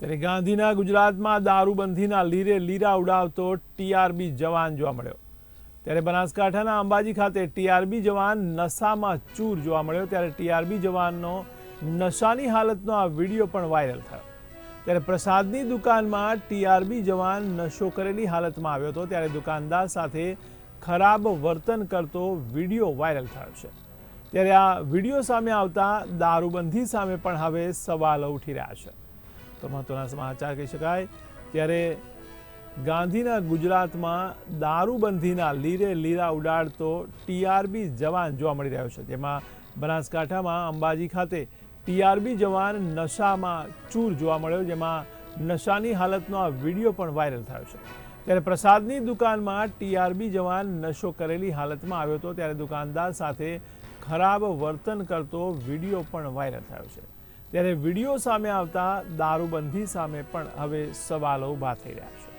ત્યારે ગાંધીના ગુજરાતમાં દારૂબંધીના લીરે લીરા ઉડાવતો ટીઆરબી જવાન જોવા મળ્યો. ત્યારે બનાસકાંઠાના અંબાજી ખાતે ટીઆરબી જવાન નશામાં ચૂર જોવા મળ્યો. ત્યારે ટીઆરબી જવાનનો નશાની હાલતનો આ વીડિયો પણ વાયરલ થયો. ત્યારે પ્રસાદની દુકાનમાં ટીઆરબી જવાન નશો કરેલી હાલતમાં આવ્યો હતો. ત્યારે દુકાનદાર સાથે ખરાબ વર્તન કરતો વીડિયો વાયરલ થયો છે. ત્યારે આ વીડિયો સામે આવતા દારૂબંધી સામે પણ હવે સવાલો ઉઠી રહ્યા છે. તો મહત્વના સમાચાર કહી શકાય. ત્યારે ગાંધીના ગુજરાતમાં દારૂબંધીના લીરે લીરા ઉડાડતો ટીઆરબી જવાન જોવા મળી રહ્યો છે. જેમાં બનાસકાંઠામાં અંબાજી ખાતે ટીઆરબી જવાન નશામાં ચૂર જોવા મળ્યો, જેમાં નશાની હાલતનો આ વીડિયો પણ વાયરલ થયો છે. ત્યારે પ્રસાદની દુકાનમાં ટીઆરબી જવાન નશો કરેલી હાલતમાં આવ્યો હતો, ત્યારે દુકાનદાર સાથે ખરાબ વર્તન કરતો વીડિયો પણ વાયરલ થયો છે. ત્યારે વીડિયો સામે આવતા દારૂબંધી સામે પણ હવે સવાલો ઊભા થઈ રહ્યા છે.